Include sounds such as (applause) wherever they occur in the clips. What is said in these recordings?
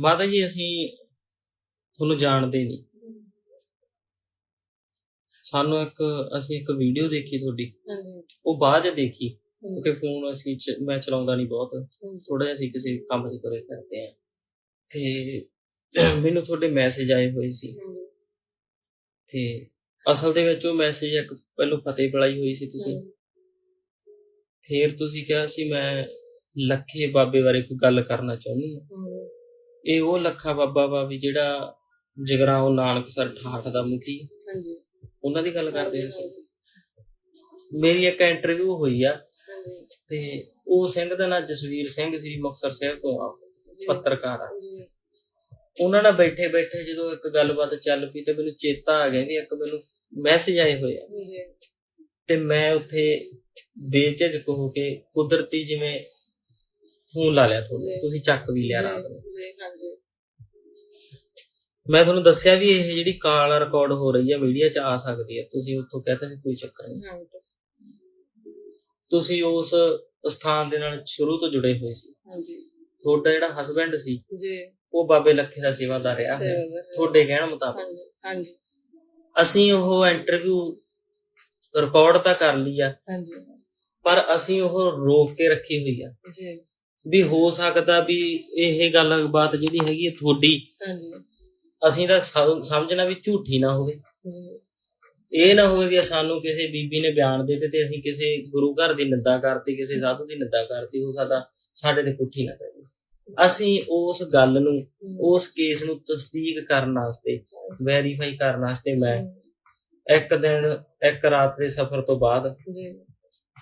ਮਾਤਾ ਜੀ ਅਸੀਂ ਤੁਹਾਨੂੰ ਜਾਣਦੇ ਨਹੀਂ। ਸਾਨੂੰ ਇੱਕ ਅਸੀਂ ਇੱਕ ਵੀਡੀਓ ਦੇਖੀ ਤੁਹਾਡੀ। ਹਾਂਜੀ। ਉਹ ਬਾਅਦ ਚ ਦੇਖੀ ਕਿਉਂਕਿ ਫੋਨ ਅਸੀਂ ਚ- ਮੈਂ ਚਲਾਉਂਦਾ ਨਹੀਂ ਬਹੁਤ। ਥੋੜਾ ਜਿਹਾ ਅਸੀਂ ਕਿਸੇ ਕੰਮ 'ਚ ਕਰੇ ਕਰਦੇ ਆ ਤੇ ਮੈਨੂੰ ਤੁਹਾਡੇ ਮੈਸੇਜ ਆਏ ਹੋਏ ਸੀ। ਤੇ ਅਸਲ ਦੇ ਵਿੱਚ ਉਹ ਮੈਸੇਜ ਇੱਕ ਪਹਿਲਾਂ ਫਤਿਹ ਬੁਲਾਈ ਹੋਈ ਸੀ ਤੁਸੀਂ। ਫਿਰ ਤੁਸੀਂ ਕਿਹਾ ਸੀ ਮੈਂ ਲੱਖੇ ਬਾਬੇ ਬਾਰੇ ਕੋਈ ਗੱਲ ਕਰਨਾ ਚਾਹੁੰਦੀ ਹਾਂ। ਇਹ ਉਹ ਲੱਖਾ ਬਾਬਾ ਵਾ ਵੀ ਜਿਹੜਾ ਜਗਰਾਉਂ ਨਾਨਕਸਰ ਠਾਠ ਦਾ ਮੁਖੀ। ਹਾਂਜੀ। ਉਹਨਾਂ ਦੀ ਗੱਲ ਕਰਦੇ ਸੀ ਮੇਰੀ ਇੱਕ ਇੰਟਰਵਿਊ ਹੋਈ ਆ। ਤੇ ਉਹ ਸਿੰਘ ਦਾ ਨਾਮ ਜਸਵੀਰ ਸਿੰਘ ਸ੍ਰੀ ਮੁਕਤਸਰ ਸਾਹਿਬ ਤੋਂ ਆ ਪੱਤਰਕਾਰ ਆ। ਉਹਨਾਂ ਨਾਲ ਬੈਠੇ ਬੈਠੇ ਜਦੋਂ ਇੱਕ ਗੱਲਬਾਤ ਚੱਲ ਪਈ ਤੇ ਮੈਨੂੰ ਚੇਤਾ ਆ ਗਿਆ ਵੀ ਇੱਕ ਮੈਨੂੰ ਮੈਸੇਜ ਆਏ ਹੋਏ ਆ। ਤੇ ਮੈਂ ਉੱਥੇ ਬੇਝਿਜਕ ਹੋ ਕੇ ਕੁਦਰਤੀ ਜਿਵੇਂ ਫੋਨ ਲਾ ਲਿਆ ਤੁਹਾਨੂੰ। ਤੁਸੀਂ ਚੱਕ ਵੀ ਲਿਆ ਰਾਤ ਨੂੰ। ਹਾਂਜੀ। ਮੈਂ ਤੁਹਾਨੂੰ ਦੱਸਿਆ ਵੀ ਇਹ ਜਿਹੜੀ ਕਾਲ ਰਿਕਾਰਡ ਹੋ ਰਹੀ ਹੈ ਮੀਡੀਆ 'ਚ ਆ ਸਕਦੀ ਹੈ ਤੁਸੀਂ ਉੱਥੋਂ ਕਹਤੇ ਵੀ ਕੋਈ ਚੱਕਰ ਨਹੀਂ। ਤੁਸੀਂ ਉਸ ਸਥਾਨ ਦੇ ਨਾਲ ਸ਼ੁਰੂ ਤੋਂ ਜੁੜੇ ਹੋਏ ਸੀ। ਹਾਂਜੀ। ਤੁਹਾਡਾ ਜਿਹੜਾ ਹਸਬੰਡ ਸੀ ਜੀ। ਉਹ ਬਾਬੇ ਲੱਖੇ ਦਾ ਸੇਵਾਦਾਰ ਰਿਹਾ। ਹੋਇਆ। ਸੇਵਾਦਾਰ। ਤੁਹਾਡੇ ਕਹਿਣ ਮੁਤਾਬਕ। ਹਾਂਜੀ ਹਾਂਜੀ। ਅਸੀਂ ਉਹ ਇੰਟਰਵਿਊ ਰਿਕਾਰਡ ਤਾਂ ਕਰ ਲਈ ਆ। ਹਾਂਜੀ। ਪਰ ਅਸੀਂ ਉਹ ਰੋਕ ਕੇ ਰੱਖੀ ਹੋਈ ਆ। ਜੀ। ਵੀ ਹੋ ਸਕਦਾ ਵੀ ਇਹ ਗੱਲਬਾਤ ਜਿਹੜੀ ਹੈਗੀ ਹੈ ਤੁਹਾਡੀ ਹਾਂਜੀ। ਅਸੀਂ ਤਾਂ ਸਮ- ਸਮਝਣਾ ਵੀ ਝੂਠੀ ਨਾ ਹੋਵੇ। ਇਹ ਨਾ ਹੋਵੇ ਵੀ ਸਾਨੂੰ ਕਿਸੇ ਬੀਬੀ ਨੇ ਬਿਆਨ ਦੇ ਦਿੱਤੇ ਤੇ ਅਸੀਂ ਕਿਸੇ ਗੁਰੂ ਘਰ ਦੀ ਨਿੰਦਾ ਕਰਤੀ ਕਿਸੇ ਸਾਧੂ ਦੀ ਨਿੰਦਾ ਕਰਤੀ ਉਹ ਸਾਡਾ ਸਾਡੇ ਤੇ ਪੁੱਠੀ ਨਾ ਪਵੇ ਅਸੀਂ ਉਸ ਗੱਲ ਨੂੰ ਉਸ ਕੇਸ ਨੂੰ ਤਸਦੀਕ ਕਰਨ ਵਾਸਤੇ ਵੈਰੀਫਾਈ ਕਰਨ ਵਾਸਤੇ ਮੈਂ ਇੱਕ ਦਿਨ ਇੱਕ ਰਾਤ ਦੇ ਸਫ਼ਰ ਤੋਂ ਬਾਅਦ ਜੀ।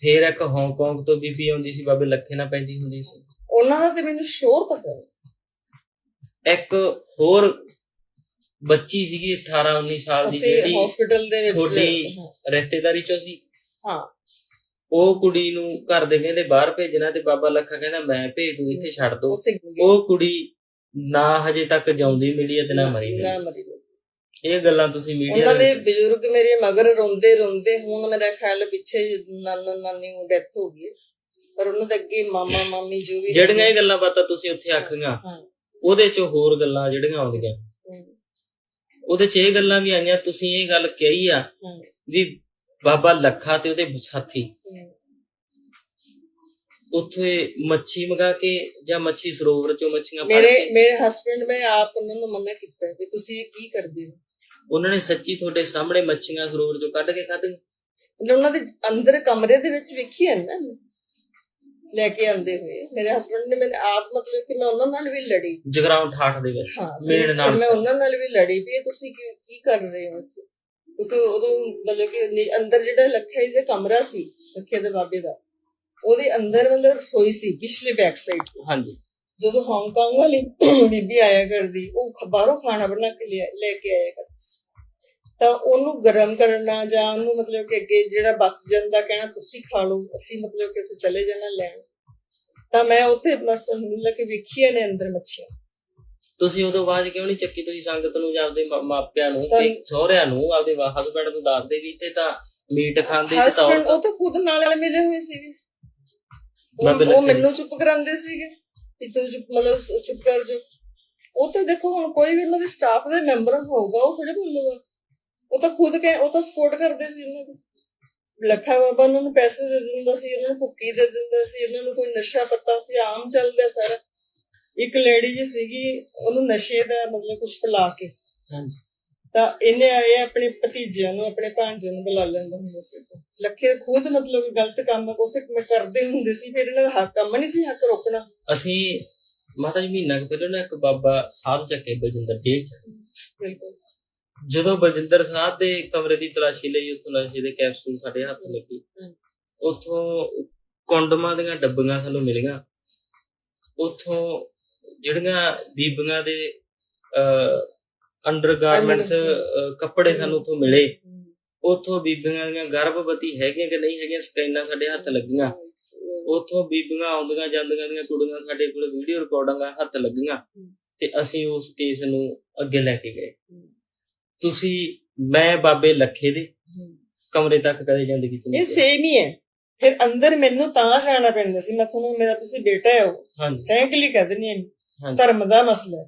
ਫਿਰ ਇੱਕ ਹਾਂਗਕਾਂਗ ਤੋਂ ਬੀਬੀ ਆਉਂਦੀ ਸੀ ਬਾਬੇ ਲੱਖੇ ਨਾਲ ਪੈਂਦੀ ਹੁੰਦੀ ਸੀ। ਉਹਨਾਂ ਦਾ ਤੇ ਮੈਨੂੰ ਸ਼ੋਰ ਪਤਾ ਹੈ ਇੱਕ ਹੋਰ ਬੱਚੀ ਸੀਗੀ 18 19 ਸਾਲ ਦੀ ਜਿਹੜੀ ਹਸਪੀਟਲ ਦੇ ਵਿੱਚ ਹਾਂ, ਰਿਸ਼ਤੇਦਾਰੀ ਚੋਂ ਸੀ। ਹਾਂ। ਉਹ ਕੁੜੀ ਨੂੰ ਘਰ ਦੇ ਕਹਿੰਦੇ ਬਾਹਰ ਭੇਜਣਾ ਤੇ ਬਾਬਾ ਲੱਖਾ ਕਹਿੰਦਾ ਮੈਂ ਭੇਜ ਦੂੰ ਇੱਥੇ ਛੱਡ ਦੋ। ਉਹ ਕੁੜੀ ਨਾ ਹਜੇ ਤੱਕ ਜਿਉਂਦੀ ਮਿਲੀ ਤੇ ਨਾ ਮਰੀ ਨਾ ਮਰੀ ਇਹ ਗੱਲਾਂ ਤੁਸੀਂ ਮੀਡੀਆ ਉਹਨਾਂ ਦੇ ਬਜ਼ੁਰਗ ਮੇਰੇ ਮਗਰ ਰੋਂਦੇ ਰੋਂਦੇ ਹੁਣ ਮੇਰਾ ਖਿਆਲ ਪਿੱਛੇ ਨਾਨਾ ਨਾਨੀ ਨੂੰ ਡੈਥ ਹੋ ਗਈ। ਪਰ ਉਹਨਾਂ ਦੇ ਅੱਗੇ ਮਾਮਾ ਮਾਮੀ ਜੋ ਵੀ ਜਿਹੜੀਆਂ ਇਹ ਗੱਲਾਂ ਬਾਤਾਂ ਤੁਸੀਂ ਉੱਥੇ ਆਖੀਆਂ ਹਾਂ। ਉਹਦੇ ਚ ਹੋਰ ਗੱਲਾਂ ਜਿਹੜੀਆਂ ਆਉਂਦੀਆਂ। ਉਹਦੇ ਚ ਇਹ ਗੱਲਾਂ ਵੀ ਆਈਆਂ ਤੁਸੀਂ ਇਹ ਗੱਲ ਕਹੀ ਆ ਵੀ ਬਾਬਾ ਲੱਖਾ ਤੇ ਉਹਦੇ ਸਾਥੀ। ਉੱਥੇ ਮੱਛੀ ਮਗਾ ਕੇ ਜਾਂ ਮੱਛੀ ਸਰੋਵਰ ਚੋਂ ਮੱਛੀਆਂ ਫੜ ਮੇਰੇ ਕੇ ਮੇਰੇ ਹਸਬੰਡ ਮੈਂ ਆਪ ਉਹਨਾਂ ਨੂੰ ਮਨਾ ਕੀਤਾ ਵੀ ਤੁਸੀਂ ਇਹ ਕੀ ਕਰਦੇ ਹੋ? ਉਹਨਾਂ ਨੇ ਸੱਚੀ ਤੁਹਾਡੇ ਸਾਹਮਣੇ ਮੱਛੀਆਂ ਸਰੋਵਰ ਚੋਂ ਕੱਢ ਕੇ ਖਾਧੀਆਂ ਮਤਲਬ ਉਹਨਾਂ ਦੇ ਅੰਦਰ ਕਮਰੇ ਦੇ ਵਿੱਚ ਵੇਖੀ ਹੈ ਨਾ। ਲੈ ਕੇ ਆਂਦੇ ਹੋਏ। ਮੇਰੇ ਹਸਬੰਡ ਨੇ ਮੈਨੂੰ ਆਪ ਮਤਲਬ ਕਿ ਮੈਂ ਉਹਨਾਂ ਨਾਲ ਵੀ ਲੜੀ। ਜਗਰਾਉਂ ਠਾਠ ਦੇ ਵਿੱਚ ਹਾਂ ਮੇਨ ਨਾਲ ਮੈਂ ਉਹਨਾਂ ਨਾਲ ਵੀ ਲੜੀ ਵੀ ਇਹ ਤੁਸੀਂ ਕੀ ਕੀ ਕਰ ਰਹੇ ਹੋ ਇੱਥੇ? ਕਿਉਂਕਿ ਉਦੋਂ ਮਤਲਬ ਕਿ ਨੀ- ਅੰਦਰ ਜਿਹੜਾ ਲੱਖੇ ਦਾ ਕਮਰਾ ਸੀ ਲੱਖੇ ਦੇ ਬਾਬੇ ਦਾ ਉਹਦੇ ਅੰਦਰ ਮਤਲਬ ਰਸੋਈ ਸੀ ਪਿਛਲੇ ਬੈਕ ਸਾਈਡ ਹਾਂਜੀ। ਜਦੋਂ ਹਾਂਗਕਾਂਗ ਵਾਲੀ (coughs) ਬੀਬੀ ਆਇਆ ਕਰਦੀ ਉਹ ਬਾਹਰੋਂ ਖਾਣਾ ਬਣਾ ਕੇ ਲੈ ਕੇ ਆਇਆ ਕਰਦੀ ਤਾਂ ਉਹਨੂੰ ਗਰਮ ਕਰਨਾ ਜਾਂ ਉਹਨੂੰ ਮਤਲਬ ਕਿ ਅੱਗੇ ਜਿਹੜਾ ਬਚ ਜਾਂਦਾ ਕਹਿਣਾ ਤੁਸੀਂ ਖਾ ਲਓ ਅਸੀਂ ਮਤਲਬ ਕਿ ਉੱਥੇ ਚਲੇ ਜਾਣਾ ਲੈਣ। ਤਾਂ ਮੈਂ ਉੱਥੇ ਮਤਲਬ ਕਿ ਵੇਖੀਆਂ ਨੇ ਅੰਦਰ ਮੱਛੀਆਂ। ਤੁਸੀਂ ਉਦੋਂ ਬਾਅਦ ਕਿਉਂ ਨਹੀਂ ਚੱਕੀ? ਤੁਸੀਂ ਸੰਗਤ ਨੂੰ ਜਾਂ ਆਪਦੇ ਮਾਪਿਆਂ ਨੂੰ ਤਾਂ- ਤੇ ਸਹੁਰਿਆਂ ਨੂੰ ਆਪਦੇ ਹਸਬੰਡ ਨੂੰ ਦੱਸਦੇ ਵੀ ਇੱਥੇ ਤਾਂ ਮੀਟ ਖਾਂਦੇ ਤੇ ਤੌਰ ਉਹ ਤਾਂ ਖੁਦ ਨਾਲ ਮਿਲੇ ਹੋਏ ਸੀਗੇ। ਉਹ- ਮੈਨੂੰ ਚੁੱਪ ਕਰਾਉਂਦੇ ਸੀਗੇ। ਕਿ ਤੂੰ ਮਤਲਬ ਚੁੱਪ ਕਰ ਜਾ। ਉਹ ਤਾਂ ਦੇਖੋ ਹੁਣ ਕੋਈ ਵੀ ਉਹਨਾਂ ਦੇ ਸਟਾਫ ਦਾ ਮੈਂਬਰ ਹੋਊਗਾ, ਉਹ ਥੋੜੇ ਬੋਲੂਗਾ ਉਹ ਤਾਂ ਖੁਦ ਕਹੇ ਉਹ ਤਾਂ ਸਪੋਰਟ ਕਰਦੇ ਸੀ ਇਹਨਾਂ ਦੀ ਲੱਖਾ ਬਾਬਾ ਉਹਨਾਂ ਨੂੰ ਪੈਸੇ ਦੇ ਦਿੰਦਾ ਸੀ ਉਹਨਾਂ ਨੂੰ ਭੁੱਕੀ ਦੇ ਦਿੰਦਾ ਸੀ ਉਹਨਾਂ ਨੂੰ ਕੋਈ ਨਸ਼ਾ ਪੱਤਾ ਉੱਥੇ ਆਮ ਚੱਲਦਾ ਸਾਰਾ। ਇੱਕ ਲੇਡੀ ਜੀ ਸੀਗੀ, ਉਹਨੂੰ ਨਸ਼ੇ ਦਾ ਮਤਲਬ ਕੁਝ ਪਿਲਾ ਕੇ। ਹਾਂਜੀ। ਤਾਂ ਇਹਨੇ ਆਏ ਆਪਣੇ ਭਤੀਜਿਆਂ ਨੂੰ ਆਪਣੇ ਭਾਂਜੇ ਨੂੰ ਬੁਲਾ ਲੈਂਦਾ ਹੁੰਦਾ ਸੀ ਲੱਖੇ ਖੁਦ ਮਤਲਬ ਗਲਤ ਕੰਮ ਉੱਥੇ ਮੈਂ ਕਰਦੇ ਹੁੰਦੇ ਸੀ ਫਿਰ ਇਹਨਾਂ ਦਾ ਹੱਕ ਕੰਮ ਨਹੀਂ ਸੀ ਹੱਕ ਰੋਕਣਾ। ਅਸੀਂ ਮਾਤਾ ਜੀ ਮਹੀਨਾ ਕੁ ਪਹਿਲਾਂ ਨਾ ਇੱਕ ਬਾਬਾ ਸਾਧ ਚੱਕੇ ਬਲਜਿੰਦਰ ਜੇਲ੍ਹ ਚ ਜਦੋਂ ਬਲਜਿੰਦਰ ਸਾਹਿਬ ਦੇ ਕਮਰੇ ਦੀ ਤਲਾਸ਼ੀ ਲਈ ਉੱਥੋਂ ਨਸ਼ੇ ਦੇ ਕੈਪਸੂਲ ਸਾਡੇ ਹੱਥ ਲੱਗੇ। ਉੱਥੋਂ ਕੰਡਮਾਂ ਦੀਆਂ ਡੱਬੀਆਂ ਸਾਨੂੰ ਮਿਲੀਆਂ ਉੱਥੋਂ ਜਿਹੜੀਆਂ ਬੀਬੀਆਂ ਦੇ ਅੰਡਰਗਾਰਮੈਂਟਸ ਕੱਪੜੇ ਸਾਨੂੰ ਉੱਥੋਂ ਮਿਲੇ। ਉੱਥੋਂ ਬੀਬੀਆਂ ਦੀਆਂ ਗਰਭਵਤੀ ਹੈਗੀਆਂ ਕਿ ਨਹੀਂ ਹੈਗੀਆਂ ਸਕੈਨਾਂ ਸਾਡੇ ਹੱਥ ਲੱਗੀਆਂ। ਉੱਥੋਂ ਬੀਬੀਆਂ ਆਉਂਦੀਆਂ ਜਾਂਦੀਆਂ ਦੀਆਂ ਕੁੜੀਆਂ ਸਾਡੇ ਕੋਲ ਵੀਡੀਓ ਰਿਕਾਰਡਿੰਗਾਂ ਹੱਥ ਲੱਗੀਆਂ ਤੇ ਅਸੀਂ ਉਸ ਕੇਸ ਨੂੰ ਅੱਗੇ ਲੈ ਕੇ ਗਏ। ਤੁਸੀਂ ਮੈਂ ਬਾਬੇ ਲੱਖੇ ਦੇ ਕਮਰੇ ਤੱਕ ਕਦੇ ਜ਼ਿੰਦਗੀ ਚ ਇਹ ਨਹੀਂ ਗਏ। ਸੇਮ ਹੀ ਹੈ। ਫਿਰ ਅੰਦਰ ਮੈਨੂੰ ਤਾਂ ਜਾਣਾ ਪੈਂਦਾ ਸੀ। ਮੈਂ ਤੁਹਾਨੂੰ ਮੇਰਾ ਤੁਸੀਂ ਬੇਟਾ ਹੈ ਫ੍ਰੈਂਕਲੀ ਕਹਿ ਦਿੰਦੀ ਹਾਂ। ਧਰਮ ਦਾ ਮਸਲਾ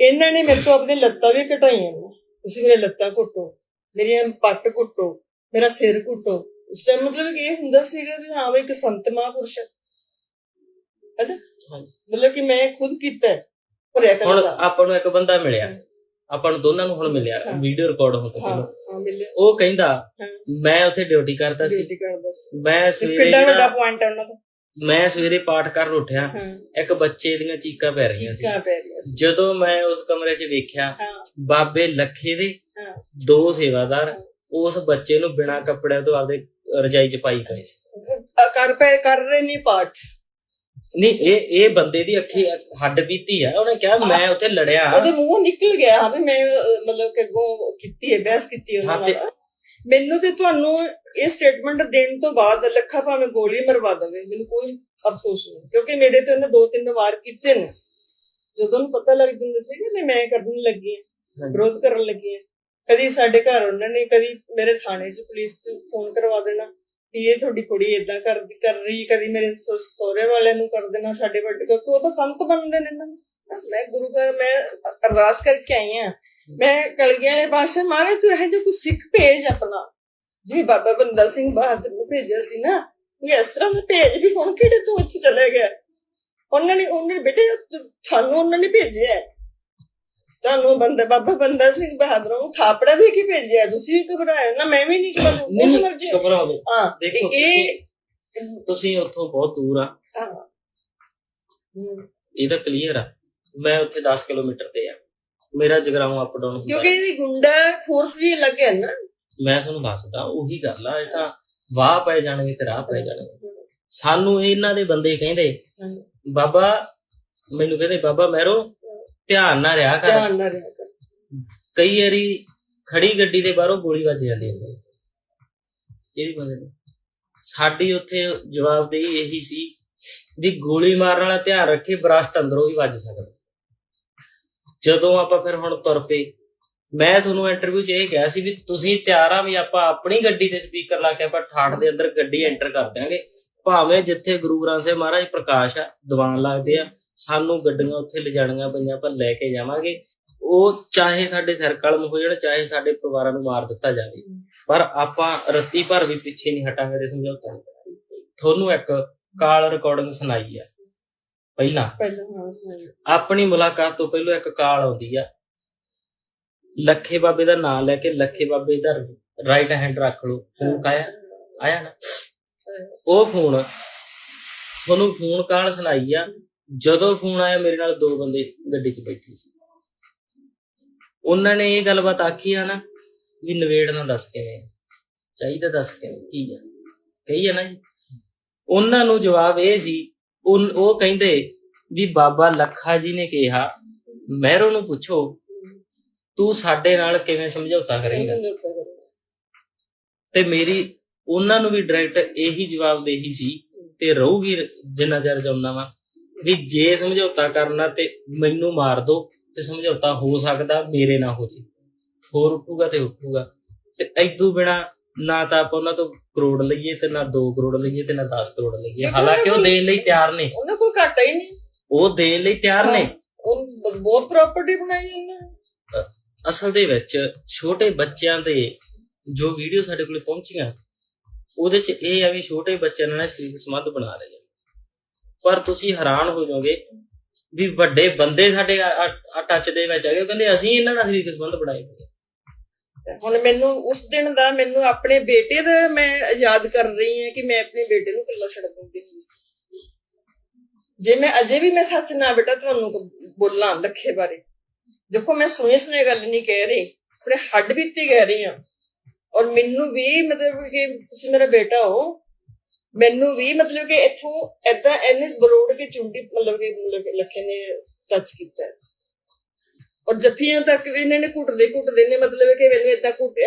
ਇਹਨਾਂ ਨੇ ਮੇਰੇ ਤੋਂ ਆਪਣੀ ਲੱਤਾਂ ਵੀ ਘਟਾਈਆਂ ਨੇ। ਤੁਸੀਂ ਮੇਰੇ ਲੱਤਾਂ ਘੁੱਟੋ ਮੇਰੀਆਂ ਪੱਟ ਘੁੱਟੋ ਮੇਰਾ ਸਿਰ ਘੁੱਟੋ ਉਸ ਟਾਈਮ ਮਤਲਬ ਕਿ ਇਹ ਹੁੰਦਾ ਸੀਗਾ ਵੀ ਹਾਂ ਵੀ ਇੱਕ ਸੰਤ ਮਹਾਂਪੁਰਸ਼ ਹੈ। ਹੈਨਾ। ਮਤਲਬ ਕਿ ਮੈਂ ਖੁਦ ਕੀਤਾ ਹੈ ਭਰਿਆ ਹੁਣ ਕਰਦਾ ਆਪਾਂ ਨੂੰ ਇੱਕ ਬੰਦਾ ਮਿਲਿਆ। ਆਪਾਂ ਨੂੰ ਦੋਨਾਂ ਨੂੰ ਹੁਣ ਮਿਲਿਆ। ਵੀਡੀਓ ਰਿਕਾਰਡ ਹੋ ਕੇ ਹਾਂ ਹਾਂ ਮਿਲਿਆ। ਉਹ ਕਹਿੰਦਾ ਹਾਂ। ਮੈਂ ਉੱਥੇ ਡਿਊਟੀ ਕਰਦਾ ਸੀ। ਡਿਊਟੀ ਕਰਦਾ ਸੀ। ਮੈਂ ਸਵੇਰੇ ਕਿੰਨਾ ਵੱਡਾ ਜਿਹੜਾ- ਪੁਆਇੰਟ ਹੈ ਉਹਨਾਂ ਦਾ। ਮੈਂ ਸਵੇਰੇ ਪਾਠ ਕਰਨ ਉੱਠਿਆ ਇੱਕ ਬੱਚੇ ਦੀਆਂ ਚੀਕਾਂ ਪੈ ਰਹੀਆਂ ਸੀ। ਕਿਆ ਪੈ ਰਿਹਾ ਸੀ। ਜਦੋਂ ਮੈਂ ਉਸ ਕਮਰੇ 'ਚ ਵੇਖਿਆ ਬਾਬੇ ਲੱਖੇ ਦੇ ਦੋ ਸੇਵਾਦਾਰ ਉਸ ਬੱਚੇ ਨੂੰ ਬਿਨਾਂ ਕੱਪੜਿਆਂ ਤੋਂ ਆਪਦੇ ਰਜਾਈ 'ਚ ਪਾਈ ਪਏ ਸੀ। ਕਰ ਪਏ ਕਰ ਰਹੇ ਨੇ ਪਾਠ? ਨਹੀਂ ਇਹ ਇਹ ਬੰਦੇ ਦੀ ਅੱਖੀ ਹੱਡ ਬੀਤੀ ਆ। ਉਹਨੇ ਕਿਹਾ ਮੈਂ ਉੱਥੇ ਲੜਿਆ। ਉਹਦੇ ਮੂੰਹੋਂ ਨਿਕਲ ਗਿਆ। ਹਾਂ ਵੀ ਮੈਂ ਮਤਲਬ ਕਿ ਅੱਗੋਂ ਕੀਤੀ ਹੈ ਬਹਿਸ ਕੀਤੀ ਉਹਨਾਂ ਨਾਲ। ਮੈਨੂੰ ਤੇ ਤੁਹਾਨੂੰ ਇਹ ਸਟੇਟਮੈਂਟ ਦੇਣ ਤੋਂ ਬਾਅਦ ਲੱਖਾ ਭਾਵੇਂ ਗੋਲੀ ਮਰਵਾ ਦੇਵੇ ਮੈਨੂੰ ਕੋਈ ਅਫਸੋਸ ਨਹੀਂ। ਕਿਉਂਕਿ ਮੇਰੇ ਤੇ ਉਹਨੇ ਦੋ ਤਿੰਨ ਵਾਰ ਕੀਤੇ ਨੇ। ਜਦੋਂ ਨੂੰ ਪਤਾ ਲੱਗ ਜਾਂਦਾ ਸੀ ਕਿ ਮੈਂ ਕਰਨ ਲੱਗੀ ਹਾਂ। ਵਿਰੋਧ ਕਰਨ ਲੱਗੀ ਹਾਂ। ਕਦੀ ਸਾਡੇ ਘਰ ਉਹਨਾਂ ਨੇ ਕਦੀ ਮੇਰੇ ਥਾਣੇ 'ਚ ਪੁਲਿਸ 'ਚ ਫੋਨ ਕਰਵਾ ਦੇਣਾ ਵੀ ਇਹ ਤੁਹਾਡੀ ਕੁੜੀ ਇਦਾਂ ਕਰ ਕਰ ਰਹੀ ਕਦੀ ਮੇਰੇ ਸਹੁਰੇ ਵਾਲਿਆਂ ਨੂੰ ਕਰ ਦੇਣਾ ਸਾਡੇ ਵੱਡੇ ਕਿਉਂਕਿ ਉਹ ਤਾਂ ਸੰਤ ਬਣਦੇ ਨੇ ਨਾ। ਮੈਂ ਗੁਰੂ ਘਰ ਮੈਂ ਅਰਦਾਸ ਕਰਕੇ ਆਈ ਆ ਮੈਂ ਕਲਗੀਆਂ ਨੇ ਬਾਦਸ਼ਾਹ ਮਾਰੇ ਤੂੰ ਇਹ ਜੋ ਕੋਈ ਸਿੱਖ ਭੇਜ ਆਪਣਾ। ਜਿਵੇਂ ਬਾਬਾ ਬੰਦਾ ਸਿੰਘ ਬਹਾਦਰ ਨੂੰ ਭੇਜਿਆ ਸੀ ਨਾ ਵੀ ਇਸ ਤਰ੍ਹਾਂ ਦਾ ਭੇਜ ਵੀ ਹੁਣ ਕਿਹੜੇ ਤੂੰ ਇੱਥੇ ਚਲੇ ਗਿਆ? ਉਹਨਾਂ ਨੇ ਉਹਨੇ ਬੇਟੇ ਤੁਹਾਨੂੰ ਉਹਨਾਂ ਨੇ ਭੇਜਿਆ। ਤੁਹਾਨੂੰ ਬੰਦਾ ਬਾਬਾ ਬੰਦਾ ਸਿੰਘ ਬਹਾਦਰ ਨੂੰ ਥਾਪੜਾ ਦੇ ਕੇ ਭੇਜਿਆ ਤੁਸੀਂ ਘਬਰਾਏ ਨਾ ਮੈਂ ਵੀ ਨਹੀਂ ਘਬਰਾਉਂਦਾ ਮਰਜ਼ੀ ਘਬਰਾਓ ਹਾਂ ਦੇਖੋ ਇਹ ਤੁਸੀਂ ਉੱਥੋਂ ਬਹੁਤ ਦੂਰ ਆ। ਹਾਂ। ਇਹ ਤਾਂ ਕਲੀਅਰ ਆ। ਮੈਂ ਉੱਥੇ 10 ਕਿਲੋਮੀਟਰ ਤੇ ਆ। ਮੇਰਾ ਜਗਰਾਉਂ ਅਪ ਡਾਊਨ ਕਿਉਂਕਿ ਇਹਦੀ ਗੁੰਡਾ ਫੋਰਸ ਵੀ ਅਲੱਗ ਹੈ ਨਾ। ਮੈਂ ਤੁਹਾਨੂੰ ਦੱਸਦਾ ਉਹੀ ਗੱਲ ਆ ਇਹ ਤਾਂ ਵਾਹ ਪੈ ਜਾਣਗੇ ਤੇ ਰਾਹ ਪੈ ਜਾਣਗੇ। ਸਾਨੂੰ ਇਹਨਾਂ ਦੇ ਬੰਦੇ ਕਹਿੰਦੇ ਬਾਬਾ ਮੈਨੂੰ ਕਹਿੰਦੇ ਬਾਬਾ ਮਹਿਰੋ ਧਿਆਨ ਨਾਲ ਰਿਹਾ ਕਰ। ਧਿਆਨ ਨਾਲ ਰਿਹਾ ਕਰ। ਕਈ ਵਾਰੀ ਖੜੀ ਗੱਡੀ ਦੇ ਬਾਹਰੋਂ ਗੋਲੀ ਵੱਜ ਜਾਂਦੀ ਹੈ। ਇਹਦੀ ਬੰਦੇ ਨੂੰ? ਸਾਡੀ ਉੱਥੇ ਜਵਾਬਦੇਹੀ ਇਹੀ ਸੀ ਵੀ ਗੋਲੀ ਮਾਰਨ ਵਾਲਾ ਧਿਆਨ ਰੱਖੇ ਬਰਾਸਟ ਅੰਦਰੋਂ ਵੀ ਵੱਜ ਸਕਦਾ। ਜਦੋਂ ਆਪਾਂ ਫਿਰ ਹੁਣ ਤੁਰ ਪਏ, ਮੈਂ ਤੁਹਾਨੂੰ ਇੰਟਰਵਿਊ 'ਚ ਇਹ ਕਿਹਾ ਸੀ ਵੀ ਤੁਸੀਂ ਤਿਆਰ ਆ ਵੀ ਆਪਾਂ ਆਪਣੀ ਗੱਡੀ ਤੇ ਸਪੀਕਰ ਲਾ ਕੇ ਆਪਾਂ ਠਾਠ ਦੇ ਅੰਦਰ ਗੱਡੀ ਐਂਟਰ ਕਰ ਦਿਆਂਗੇ। ਭਾਵੇਂ ਜਿੱਥੇ ਗੁਰੂ ਗ੍ਰੰਥ ਸਾਹਿਬ ਮਹਾਰਾਜ ਪ੍ਰਕਾਸ਼ ਆ, ਦੀਵਾਨ ਲੱਗਦੇ ਆ, ਸਾਨੂੰ ਗੱਡੀਆਂ ਉੱਥੇ ਲਿਜਾਣੀਆਂ ਪਈਆਂ ਪਰ ਲੈ ਕੇ ਜਾਵਾਂਗੇ। ਉਹ ਚਾਹੇ ਸਾਡੇ ਸਿਰ ਕਲਮ ਹੋ ਜਾਣ, ਚਾਹੇ ਸਾਡੇ ਪਰਿਵਾਰਾਂ ਨੂੰ ਮਾਰ ਦਿੱਤਾ ਜਾਵੇ। ਪਰ ਆਪਾਂ ਰੱਤੀ ਭਰ ਵੀ ਪਿੱਛੇ ਨਹੀਂ ਹਟਾਂਗੇ ਤੇ ਸਮਝੌਤਾ ਨਹੀਂ ਤੁਹਾਨੂੰ ਇੱਕ ਕਾਲ ਰਿਕਾਰਡਿੰਗ ਸੁਣਾਈ ਆ। ਪਹਿਲਾਂ ਪਹਿਲਾਂ ਹਾਂ ਸੁਣਾਈ। ਆਪਣੀ ਮੁਲਾਕਾਤ ਤੋਂ ਪਹਿਲਾਂ ਇੱਕ ਕਾਲ ਆਉਂਦੀ ਆ। ਲੱਖੇ ਬਾਬੇ ਦਾ ਨਾਮ ਲੈ ਕੇ ਲੱਖੇ ਬਾਬੇ ਦਾ ਰਾਈਟ ਹੈਂਡ ਰੱਖ ਲਓ। ਫੋਨ ਆਇਆ ਆਇਆ ਨਾ? ਉਹ ਫੋਨ ਤੁਹਾਨੂੰ ਫੋਨ ਕਾਲ ਸੁਣਾਈ ਆ। ਜਦੋਂ ਫੋਨ ਆਇਆ ਮੇਰੇ ਨਾਲ ਦੋ ਬੰਦੇ ਗੱਡੀ 'ਚ ਬੈਠੇ ਸੀ। ਉਹਨਾਂ ਨੇ ਇਹ ਗੱਲਬਾਤ ਆਖੀ ਆ ਨਾ ਵੀ ਨਵੇੜਨਾ ਦੱਸ ਕਿਵੇਂ। ਚਾਹੀਦਾ ਦੱਸ ਕਿਵੇਂ ਕੀ ਆ? ਕਹੀ ਆ ਨਾ ਜੀ। ਉਹਨਾਂ ਨੂੰ ਜਵਾਬ ਇਹ ਸੀ ਉਨ- ਉਹ ਕਹਿੰਦੇ ਵੀ ਬਾਬਾ ਲੱਖਾ ਜੀ ਨੇ ਕਿਹਾ, ਮਹਿਰੋ ਨੂੰ ਪੁੱਛੋ, ਤੂੰ ਸਾਡੇ ਨਾਲ ਕਿਵੇਂ ਸਮਝੌਤਾ ਕਰੇਗਾ? ਤੇ ਮੇਰੀ, ਉਹਨਾਂ ਨੂੰ ਵੀ ਡਾਇਰੈਕਟ ਇਹੀ ਜਵਾਬ ਦੇਹੀ ਸੀ ਤੇ ਰਹੂਗੀ ਜਿੰਨਾ ਚਿਰ ਜਾਉਣਾ ਵਾ, ਵੀ ਜੇ ਸਮਝੌਤਾ ਕਰਨਾ ਤੇ ਮੈਨੂੰ ਮਾਰ ਦੋ ਤੇ ਸਮਝੌਤਾ ਹੋ ਸਕਦਾ ਮੇਰੇ ਨਾਲ ਹੋ ਜੇ। ਹੋਰ ਉੱਠੂਗਾ ਤੇ ਉੱਠੂਗਾ। ਤੇ ਐਦੂ ਬਿਨਾ ਨਾ ਤਾਂ ਆਪਾਂ ਉਹਨਾਂ ਤੋਂ ਕਰੋੜ ਲਈਏ ਤੇ ਨਾ 2 ਕਰੋੜ ਲਈਏ ਤੇ ਨਾ 10 ਕਰੋੜ ਲਈਏ। ਹਾਲਾਂਕਿ ਉਹ ਦੇਣ ਲਈ ਤਿਆਰ ਨੇ। ਉਹਨਾਂ ਕੋਲ ਘਾਟਾ ਹੀ ਨਹੀਂ। ਉਹ ਦੇਣ ਲਈ ਤਿਆਰ ਨੇ। ਉਹ ਬਹੁਤ ਪ੍ਰਾਪਰਟੀ ਬਣਾਈ ਉਹਨਾਂ ਅਸਲ ਦੇ ਵਿੱਚ ਛੋਟੇ ਬੱਚਿਆਂ ਦੇ ਜੋ ਵੀਡੀਓ ਸਾਡੇ ਕੋਲ ਪਹੁੰਚੀਆਂ ਉਹਦੇ ਚ ਇਹ ਆ ਵੀ ਛੋਟੇ ਬੱਚਿਆਂ ਨਾਲ ਸਰੀਰਕ ਸੰਬੰਧ ਬਣਾ ਰਹੇ ਆ ਪਰ ਤੁਸੀਂ ਹੈਰਾਨ ਹੋ ਜਾਓਗੇ ਵੀ ਵੱਡੇ ਬੰਦੇ ਸਾਡੇ ਟੱਚ ਦੇ ਵਿੱਚ ਆ ਗਏ ਉਹ ਕਹਿੰਦੇ ਅਸੀਂ ਇਹਨਾਂ ਨਾਲ ਸਰੀਰਕ ਸੰਬੰਧ ਬਣਾਏ ਹੋਏ ਆ। ਹੁਣ ਮੈਨੂੰ ਉਸ ਦਿਨ ਦਾ ਮੈਨੂੰ ਆਪਣੇ ਬੇਟੇ ਦਾ ਮੈਂ ਯਾਦ ਕਰ ਰਹੀ ਹਾਂ ਕਿ ਮੈਂ ਆਪਣੇ ਬੇਟੇ ਨੂੰ ਇਕੱਲਾ ਛੱਡ ਦਿੰਦੀ ਜੇ ਮੈਂ ਅਜੇ ਵੀ ਮੈਂ ਸੱਚ ਨਾ ਬੇਟਾ, ਤੁਹਾਨੂੰ ਬੋਲਾਂ ਲੱਖੇ ਬਾਰੇ। ਦੇਖੋ, ਮੈਂ ਸੁਣੇ ਸੁਣੇ ਗੱਲ ਨਹੀਂ ਕਹਿ ਰਹੀ, ਆਪਣੇ ਹੱਡ ਬੀਤੀ ਕਹਿ ਰਹੀ ਹਾਂ। ਔਰ ਮੈਨੂੰ ਵੀ ਮਤਲਬ ਕਿ ਤੁਸੀਂ ਮੇਰਾ ਬੇਟਾ ਹੋ, ਮੈਨੂੰ ਵੀ ਮਤਲਬ ਕਿ ਇੱਥੋਂ ਐਦਾਂ ਇਹਨੇ ਬਰੋੜ ਕੇ ਚੁੰਡੀ ਮਤਲਬ ਕਿ ਮਤਲਬ ਲੱਖੇ ਨੇ ਟੱਚ ਕੀਤਾ। ਔਰ ਜੱਫੀਆਂ ਤੱਕ ਵੀ ਇਹਨਾਂ ਨੇ ਘੁੱਟਦੇ ਘੁੱਟਦੇ ਨੇ ਮਤਲਬ ਕਿ ਮੈਨੂੰ ਇਦਾਂ ਘੁੱਟ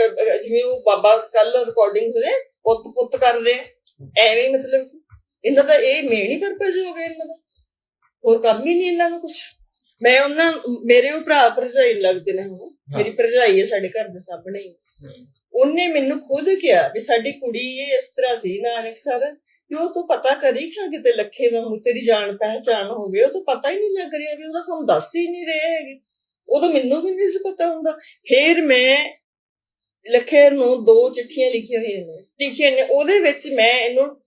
ਜਿਵੇਂ ਉਹ ਬਾਬਾ ਕੱਲ ਰਿਕਾਰਡਿੰਗ ਹੋਏ ਪੁੱਤ ਪੁੱਤ ਕਰ ਰਹੇ। ਐਵੇਂ ਮਤਲਬ ਇਹਨਾਂ ਦਾ ਇਹ ਮੇਨ ਹੀ ਪਰਪਸ ਹੋ ਗਿਆ ਇਹਨਾਂ ਦਾ। ਹੋਰ ਕੰਮ ਹੀ ਨਹੀਂ ਇਹਨਾਂ ਨੂੰ ਕੁਝ ਮੈਂ ਉਹਨਾਂ ਮੇਰੇ ਉਹ ਭਰਾ ਭਰਜਾਈ ਲੱਗਦੇ ਨੇ ਹੁਣ। ਮੇਰੀ ਭਰਜਾਈ ਹੈ ਸਾਡੇ ਘਰ ਦੇ ਸਾਹਮਣੇ ਹੀ। ਉਹਨੇ ਮੈਨੂੰ ਖੁਦ ਕਿਹਾ ਵੀ ਸਾਡੀ ਕੁੜੀ ਇਹ ਇਸ ਤਰ੍ਹਾਂ ਸੀ ਨਾਨਕ ਸਰ ਉਹ ਤੂੰ ਪਤਾ ਕਰੀ ਕਿ ਕਿਤੇ ਲੱਖੇ ਵਾਂਗੂ ਤੇਰੀ ਜਾਣ ਪਹਿਚਾਣ ਹੋਵੇ ਉਹ ਤਾਂ ਪਤਾ ਹੀ ਨਹੀਂ ਲੱਗ ਰਿਹਾ ਵੀ ਉਹਦਾ ਸਾਨੂੰ ਦੱਸ ਹੀ ਨਹੀਂ ਰਹੇ ਹੈਗੇ। ਉਦੋਂ ਮੈਨੂੰ ਵੀ ਨਹੀਂ ਸੀ ਪਤਾ ਹੁੰਦਾ। ਫਿਰ ਮੈਂ ਲੱਖੇ ਨੂੰ ਦੋ ਚਿੱਠੀਆਂ ਲਿਖੀਆਂ ਹੋਈਆਂ ਨੇ। ਲਿਖੀਆਂ ਨੇ ਉਹਦੇ ਵਿੱਚ ਮੈਂ ਇਹਨੂੰ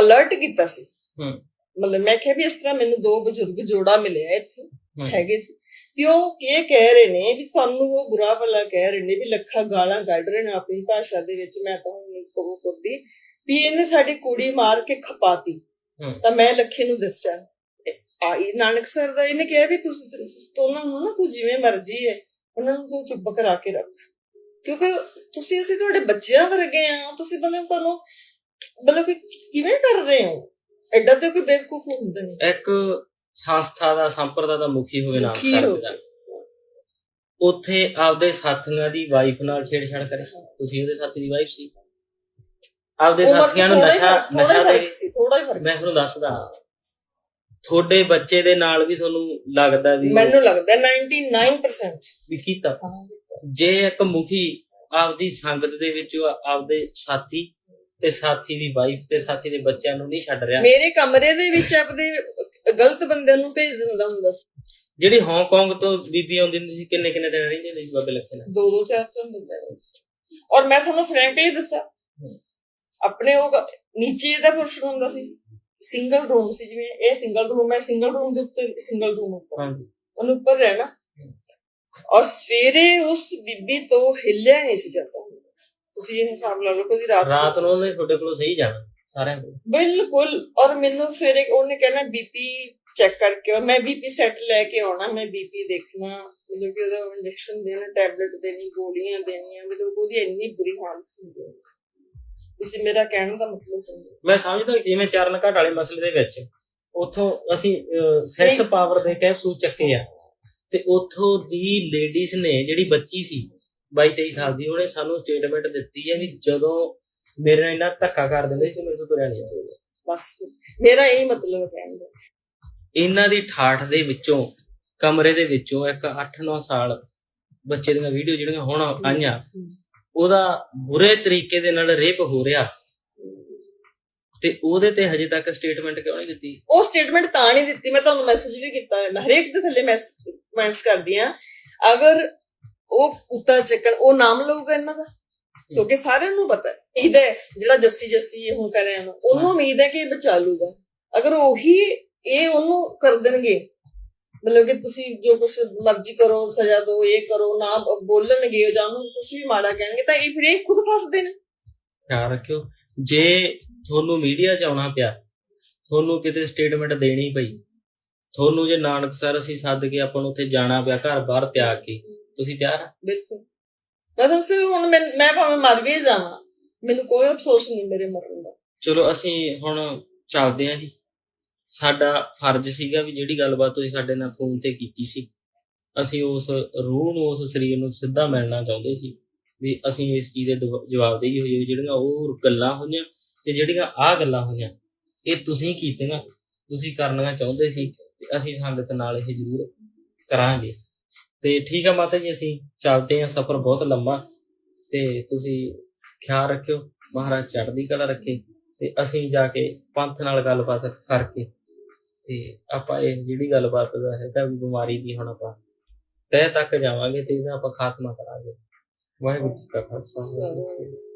ਅਲਰਟ ਕੀਤਾ ਸੀ। ਹੂੰ। ਮਤਲਬ ਮੈਂ ਕਿਹਾ ਵੀ ਇਸ ਤਰ੍ਹਾਂ ਮੈਨੂੰ ਦੋ ਬਜ਼ੁਰਗ ਜੋੜਾ ਮਿਲਿਆ ਇੱਥੇ। ਹੈਗੇ ਸੀ। ਵੀ ਉਹ ਇਹ ਕਹਿ ਰਹੇ ਨੇ ਵੀ ਤੁਹਾਨੂੰ ਉਹ ਬੁਰਾ ਭਲਾ ਕਹਿ ਰਹੇ ਨੇ ਵੀ ਲੱਖਾਂ ਗਾਲਾਂ ਕੱਢ ਰਹੇ ਨੇ ਆਪਣੀ ਭਾਸ਼ਾ ਦੇ ਵਿੱਚ ਮੈਂ ਤਾਂ ਨਹੀਂ ਕਹੂ ਕਰਦੀ ਵੀ ਇਹਨੇ ਸਾਡੀ ਕੁੜੀ ਮਾਰ ਕੇ ਖਪਾਤੀ। ਤਾਂ ਮੈਂ ਲੱਖੇ ਨੂੰ ਦੱਸਿਆ। ਆਈ ਨਾਨਕ ਸਰ ਦਾ ਇਹਨੇ ਕਿਹਾ ਵੀ ਤੁਸੀਂ ਤੂੰ ਉਹਨਾਂ ਨੂੰ ਨਾ ਤੂੰ ਜਿਵੇਂ ਮਰਜ਼ੀ ਹੈ ਉਹਨਾਂ ਨੂੰ ਤੂੰ ਚੁੱਪ ਕਰਾ ਕੇ ਰੱਖ। ਕਿਉਂਕਿ ਤੁਸੀਂ ਅਸੀਂ ਤੁਹਾਡੇ ਬੱਚਿਆਂ ਵਰਗੇ ਆ ਤੁਸੀਂ ਮਤਲਬ ਤੁਹਾਨੂੰ ਮਤਲਬ ਕਿ ਕਿਵੇਂ ਕਰ ਰਹੇ ਹੋ? ਐਡਾ ਤੇ ਕੋਈ ਬੇਵਕੂਫ ਹੁੰਦਾ ਨਹੀਂ। ਇੱਕ ਸੰਸਥਾ ਦਾ ਸੰਪਰਦਾ ਦਾ ਮੁਖੀ ਹੋਵੇ ਮੁਖੀ ਸਰ। ਦਾ। ਉੱਥੇ ਆਪਦੇ ਸਾਥੀਆਂ ਦੀ ਵਾਈਫ ਨਾਲ ਛੇੜਛਾੜ ਕਰੇ। ਤੁਸੀਂ ਉਹਦੇ ਸਾਥੀ ਦੀ ਵਾਈਫ ਸੀ। ਆਪਦੇ ਸਾਥੀਆਂ ਨੂੰ ਨਸ਼ਾ ਨਸ਼ਾ ਦੇ ਫ਼ਰਕ ਸੀ ਥੋੜਾ ਹੀ ਫ਼ਰਕ ਮੈਂ ਤੁਹਾਨੂੰ ਦੱਸਦਾ। ਤੁਹਾਡੇ ਬੱਚੇ ਦੇ ਨਾਲ ਵੀ ਤੁਹਾਨੂੰ ਲੱਗਦਾ ਵੀ ਮੈਨੂੰ ਲੱਗਦਾ 99% ਵੀ ਕੀਤਾ। ਜੇ ਇੱਕ ਮੁਖੀ ਆਪਦੀ ਸੰਗਤ ਦੇ ਵਿੱਚ ਆਪਦੇ ਸਾਥੀ ਤੇ ਸਾਥੀ ਦੀ ਵਾਈਫ ਤੇ ਸਾਥੀ ਦੇ ਬੱਚਿਆਂ ਨੂੰ ਨਹੀਂ ਛੱਡ ਰਿਹਾ। ਮੇਰੇ ਕਮਰੇ ਦੇ ਵਿੱਚ ਆਪਦੇ ਗਲਤ ਬੰਦਿਆਂ ਨੂੰ ਭੇਜ ਦਿੰਦਾ ਹੁੰਦਾ ਸੀ। ਜਿਹੜੀ ਹਾਂਗਕਾਂਗ ਤੋਂ ਬੀਬੀ ਆਉਂਦੀ ਹੁੰਦੀ ਸੀ ਕਿੰਨੇ ਕਿੰਨੇ ਦਿਨ ਰਹਿੰਦੇ ਹੁੰਦੇ ਸੀ ਬਾਬੇ ਲੱਖੇ ਨਾਲ? ਦੋ ਦੋ ਚਾਰ ਚਾਰ ਸੀ। ਔਰ ਮੈਂ ਤੁਹਾਨੂੰ ਫ੍ਰੈਂਕਲੀ ਦੱਸਾਂ ਆਪਣੇ ਉਹ ਨੀਚੇ ਦਾ ਪੋਰਸ਼ਨ ਹੁੰਦਾ ਸੀ ਸਿੰਗਲ ਰੂਮ ਸੀ ਜਿਵੇਂ ਇਹ ਸਿੰਗਲ ਰੂਮ ਹੈ ਸਿੰਗਲ ਰੂਮ ਦੇ ਉੱਤੇ ਸਿੰਗਲ ਰੂਮ ਉੱਪਰ ਹਾਂਜੀ। ਉਹਨੂੰ ਉੱਪਰ ਰਹਿਣਾ। ਔਰ ਸਵੇਰੇ ਉਸ ਬੀਬੀ ਤੋਂ ਹਿੱਲਿਆ ਨਹੀਂ ਸੀ ਜਾਂਦਾ ਤੁਸੀਂ ਇਹ ਹਿਸਾਬ ਲਾ ਲਓ ਕਿ ਰਾਤ ਰਾਤ ਨੂੰ ਉਹਨੇ ਤੁਹਾਡੇ ਕੋਲੋਂ ਸਹੀ ਜਾਣਾ ਸਾਰਿਆਂ ਕੋਲ। ਬਿਲਕੁਲ। ਔਰ ਮੈਨੂੰ ਸਵੇਰੇ ਉਹਨੇ ਕਹਿਣਾ ਬੀਪੀ ਚੈੱਕ ਕਰਕੇ ਆਓ। ਮੈਂ ਬੀਪੀ ਸੈੱਟ ਲੈ ਕੇ ਆਉਣਾ ਮੈਂ ਬੀਪੀ ਦੇਖਣਾ। ਮਤਲਬ ਕਿ ਉਹਦਾ ਇੰਜੈਕਸ਼ਨ ਦੇਣਾ ਟੈਬਲੇਟ ਦੇਣੀ ਗੋਲੀਆਂ ਦੇਣੀਆਂ। ਮਤਲਬ ਉਹਦੀ ਇੰਨੀ ਬੁਰੀ ਹਾਲਤ ਹੁੰਦੀ ਹੈ ਤੁਸੀਂ ਮੇਰਾ ਕਹਿਣ ਦਾ ਮਤਲਬ ਸਮਝੋ। ਮੈਂ ਸਮਝਦਾ ਜਿਵੇਂ ਚਰਨ ਘਾਟ ਵਾਲੇ ਮਸਲੇ ਦੇ ਵਿੱਚ ਉਥੋਂ ਅਸੀਂ ਸੈਕਸ। ਪਾਵਰ ਦੇ ਕੈਪਸੂਲ ਚੱਕੇ ਆ। ਤੇ ਉਥੋਂ ਦੀ ਲੇਡੀਜ਼ ਨੇ ਜਿਹੜੀ ਬੱਚੀ ਸੀ 22 23 ਸਾਲ ਦੀ ਉਹਨੇ ਸਾਨੂੰ ਸਟੇਟਮੈਂਟ ਦਿੱਤੀ ਹੈ ਵੀ ਜਦੋਂ ਮੇਰੇ ਨਾਲ ਇੰਨਾ ਧੱਕਾ ਕਰ ਦਿੰਦੇ ਸੀ ਮੇਰੇ ਤੋਂ ਤੁਰਿਆ ਨਹੀਂ ਜਾਂਦਾ। ਬਸ ਮੇਰਾ ਇਹੀ ਮਤਲਬ ਕਹਿਣ ਦਾ। ਇਹਨਾਂ ਦੀ ਠਾਠ ਦੇ ਵਿੱਚੋਂ ਕਮਰੇ ਦੇ ਵਿੱਚੋਂ ਇੱਕ 8-9 ਸਾਲ ਬੱਚੇ ਦੀਆਂ ਵੀਡੀਓ ਜਿਹੜੀਆਂ ਹੁਣ ਆਈਆਂ ਉਹਦਾ ਬੁਰੇ ਤਰੀਕੇ ਦੇ ਨਾਲ ਰੇਪ ਹੋ ਰਿਹਾ। ਤੇ ਉਹਦੇ ਤੇ ਹਜੇ ਤੱਕ ਸਟੇਟਮੈਂਟ ਕਿਉਂ ਨਹੀਂ ਦਿੱਤੀ? ਉਹ ਸਟੇਟਮੈਂਟ ਤਾਂ ਨਹੀਂ ਦਿੱਤੀ। ਮੈਂ ਤੁਹਾਨੂੰ ਮੈਸੇਜ ਵੀ ਕੀਤਾ। ਹਰੇਕ ਦੇ ਥੱਲੇ ਮੈਸੇਜ ਕਮੈਂਟਸ ਕਰਦੀ ਆ ਅਗਰ ਉਹ ਕੁੱਤਾ ਚੱਕਰ ਉਹ ਨਾਮ ਲਊਗਾ ਇਹਨਾਂ ਦਾ? ਕਿਉਂਕਿ ਸਾਰਿਆਂ ਨੂੰ ਪਤਾ ਹੈ। ਉਮੀਦ ਜਿਹੜਾ ਜੱਸੀ ਜੱਸੀ ਇਹ ਹੁਣ ਕਰ ਰਿਹਾ ਨਾ, ਉਹਨੂੰ ਉਮੀਦ ਹੈ ਕਿ ਇਹ ਬਚਾ ਲੂਗਾ ਅਗਰ ਉਹੀ ਇਹ ਉਹਨੂੰ ਕਰ ਦੇਣਗੇ ਮਤਲਬ ਕਿ ਤੁਸੀਂ ਜੋ ਕੁਝ ਮਰਜ਼ੀ ਕਰੋ ਸਜ਼ਾ ਦਿਓ ਇਹ ਕਰੋ ਨਾ ਬੋਲਣਗੇ ਜਾਂ ਉਹਨੂੰ ਕੁਝ ਵੀ ਮਾੜਾ ਕਹਿਣਗੇ ਤਾਂ ਇਹ ਫਿਰ ਇਹ ਖੁਦ ਫਸਦੇ ਨੇ। ਖਿਆਲ ਰੱਖਿਓ। ਜੇ ਤੁਹਾਨੂੰ ਮੀਡੀਆ 'ਚ ਆਉਣਾ ਪਿਆ ਤੁਹਾਨੂੰ ਕਿਤੇ ਸਟੇਟਮੈਂਟ ਦੇਣੀ ਪਈ ਤੁਹਾਨੂੰ ਜੇ ਨਾਨਕ ਸਰ ਅਸੀਂ ਸੱਦ ਕੇ ਆਪਾਂ ਨੂੰ ਉੱਥੇ ਜਾਣਾ ਪਿਆ ਘਰ ਬਾਹਰ ਤਿਆਗ ਕੇ ਤੁਸੀਂ ਤਿਆਰ ਆ? ਬਿਲਕੁਲ। ਮੈਂ ਤਾਂ ਉਸੇ ਹੁਣ ਮੈਂ ਮੈਂ ਭਾਵੇਂ ਮਰ ਵੀ ਜਾਵਾਂ ਮੈਨੂੰ ਕੋਈ ਅਫਸੋਸ ਨਹੀਂ ਮੇਰੇ ਮਰਨ ਦਾ। ਚਲੋ ਅਸੀਂ ਹੁਣ ਚੱਲਦੇ ਹਾਂ ਜੀ। ਸਾਡਾ ਫਰਜ਼ ਸੀਗਾ ਵੀ ਜਿਹੜੀ ਗੱਲਬਾਤ ਤੁਸੀਂ ਸਾਡੇ ਨਾਲ ਫੋਨ ਤੇ ਕੀਤੀ ਸੀ, ਅਸੀਂ ਉਸ ਰੂਹ ਨੂੰ, ਉਸ ਸਰੀਰ ਨੂੰ ਸਿੱਧਾ ਮਿਲਣਾ ਚਾਹੁੰਦੇ ਸੀ ਵੀ ਅਸੀਂ ਇਸ ਚੀਜ਼ ਦੇ ਦਵ- ਜਵਾਬਦੇਹੀ ਹੋਈ, ਜਿਹੜੀਆਂ ਉਹ ਗੱਲਾਂ ਹੋਈਆਂ ਤੇ ਜਿਹੜੀਆਂ ਆਹ ਗੱਲਾਂ ਹੋਈਆਂ, ਇਹ ਤੁਸੀਂ ਕੀਤੀਆਂ, ਤੁਸੀਂ ਕਰਨੀਆਂ ਚਾਹੁੰਦੇ ਸੀ ਤੇ ਅਸੀਂ ਸੰਗਤ ਨਾਲ ਇਹ ਜ਼ਰੂਰ ਕਰਾਂਗੇ। ਤੇ ਠੀਕ ਆ ਮਾਤਾ ਜੀ, ਅਸੀਂ ਚੱਲਦੇ ਹਾਂ, ਸਫ਼ਰ ਬਹੁਤ ਲੰਮਾ ਤੇ ਤੁਸੀਂ ਖਿਆਲ ਰੱਖਿਓ, ਮਹਾਰਾਜ ਚੜ੍ਹਦੀ ਕਲਾ ਰੱਖੇ ਤੇ ਅਸੀਂ ਜਾ ਕੇ ਪੰਥ ਨਾਲ ਗੱਲਬਾਤ ਕਰਕੇ ਤੇ ਆਪਾਂ ਇਹ ਜਿਹੜੀ ਗੱਲਬਾਤ ਦਾ ਹੈਗਾ ਵੀ ਬਿਮਾਰੀ ਦੀ ਹੁਣ ਆਪਾਂ ਤਹਿ ਤੱਕ ਜਾਵਾਂਗੇ ਤੇ ਇਹਦਾ ਆਪਾਂ ਖਾਤਮਾ ਕਰਾਂਗੇ। ਵਾਹਿਗੁਰੂ ਜੀ ਕਾ ਖਾਲਸਾ